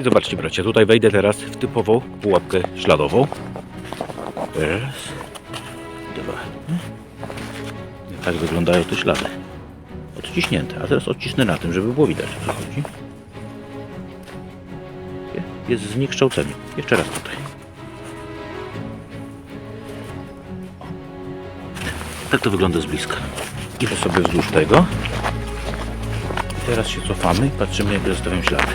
I zobaczcie bracia, tutaj wejdę teraz w typową pułapkę śladową. Raz, dwa. Tak wyglądają te ślady. Odciśnięte, a teraz odcisnę na tym, żeby było widać o co chodzi. Jest zniekształcenie. Jeszcze raz tutaj. Tak to wygląda z bliska. Idę sobie wzdłuż tego. Teraz się cofamy i patrzymy jak zostawiam ślady.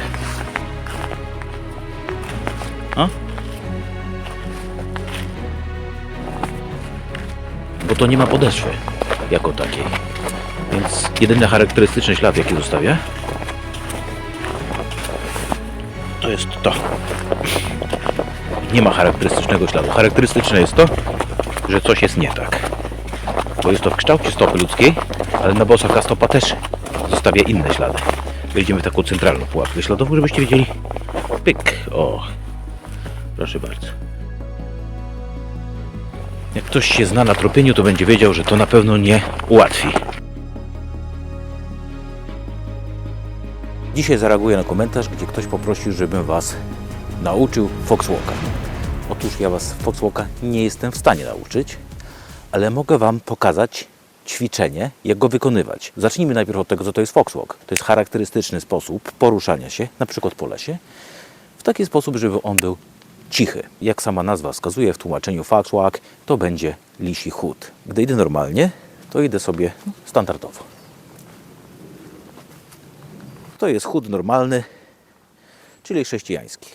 A? Bo to nie ma podeszwy jako takiej. Więc jedyny charakterystyczny ślad jaki zostawię to jest to. Nie ma charakterystycznego śladu. Charakterystyczne jest to, że coś jest nie tak. Bo jest to w kształcie stopy ludzkiej, ale na bosaka stopa też zostawia inne ślady. Wejdziemy w taką centralną pułapkę śladową, żebyście wiedzieli. Pyk. O. Proszę bardzo. Jak ktoś się zna na tropieniu, to będzie wiedział, że to na pewno nie ułatwi. Dzisiaj zareaguję na komentarz, gdzie ktoś poprosił, żebym Was nauczył Foxwalka. Otóż ja Was Foxwalka nie jestem w stanie nauczyć, ale mogę Wam pokazać ćwiczenie, jak go wykonywać. Zacznijmy najpierw od tego, co to jest Foxwalk. To jest charakterystyczny sposób poruszania się, na przykład po lesie, w taki sposób, żeby on był cichy. Jak sama nazwa wskazuje w tłumaczeniu Foxwalk, to będzie lisi chód. Gdy idę normalnie, to idę sobie standardowo. To jest chód normalny, czyli chrześcijański.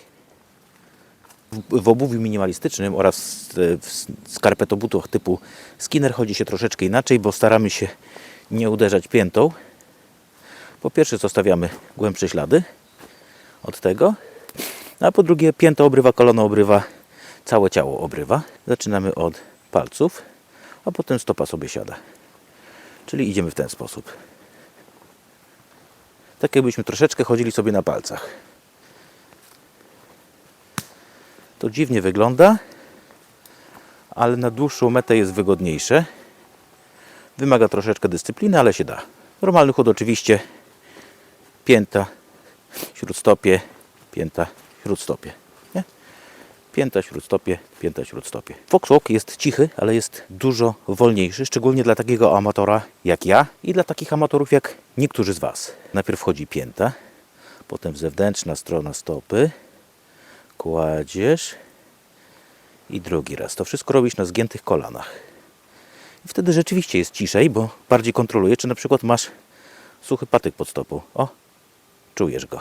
W, w obuwiu minimalistycznym oraz w skarpetobutach typu skinner chodzi się troszeczkę inaczej, bo staramy się nie uderzać piętą. Po pierwsze zostawiamy głębsze ślady od tego, a po drugie pięta obrywa, kolano obrywa, całe ciało obrywa. Zaczynamy od palców, a potem stopa sobie siada. Czyli idziemy w ten sposób. Tak jakbyśmy troszeczkę chodzili sobie na palcach. To dziwnie wygląda, ale na dłuższą metę jest wygodniejsze. Wymaga troszeczkę dyscypliny, ale się da. Normalny chód oczywiście pięta, śródstopie, pięta, śródstopie. Nie? Pięta, śródstopie, pięta, śródstopie. Foxwalk jest cichy, ale jest dużo wolniejszy, szczególnie dla takiego amatora jak ja i dla takich amatorów jak niektórzy z Was. Najpierw wchodzi pięta, potem zewnętrzna strona stopy, kładziesz i drugi raz. To wszystko robisz na zgiętych kolanach. I wtedy rzeczywiście jest ciszej, bo bardziej kontroluje, czy na przykład masz suchy patyk pod stopą. O, czujesz go.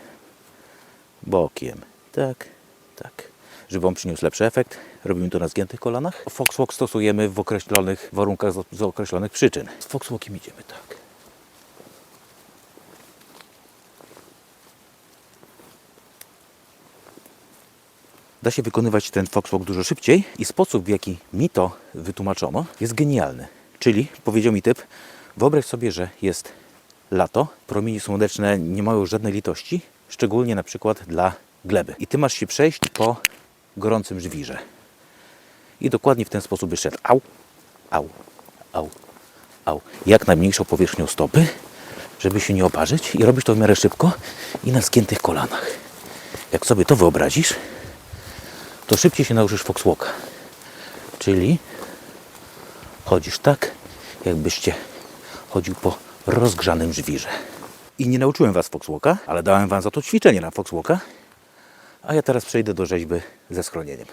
Bokiem. Tak, tak. Żeby on przyniósł lepszy efekt, robimy to na zgiętych kolanach. Foxwalk stosujemy w określonych warunkach z, określonych przyczyn. Z Foxwalkiem idziemy tak. Da się wykonywać ten foxwalk dużo szybciej i sposób, w jaki mi to wytłumaczono, jest genialny. Czyli, powiedział mi typ, wyobraź sobie, że jest lato, promienie słoneczne nie mają żadnej litości, szczególnie na przykład dla gleby. I ty masz się przejść po gorącym żwirze. I dokładnie w ten sposób byś szedł. Au, au, au, au. Jak najmniejszą powierzchnią stopy, żeby się nie oparzyć i robisz to w miarę szybko i na zgiętych kolanach. Jak sobie to wyobrazisz, to szybciej się nauczysz foxwalka. Czyli chodzisz tak, jakbyście chodził po rozgrzanym żwirze. I nie nauczyłem Was foxwalka, ale dałem Wam za to ćwiczenie na foxwalka. A ja teraz przejdę do rzeźby ze schronieniem.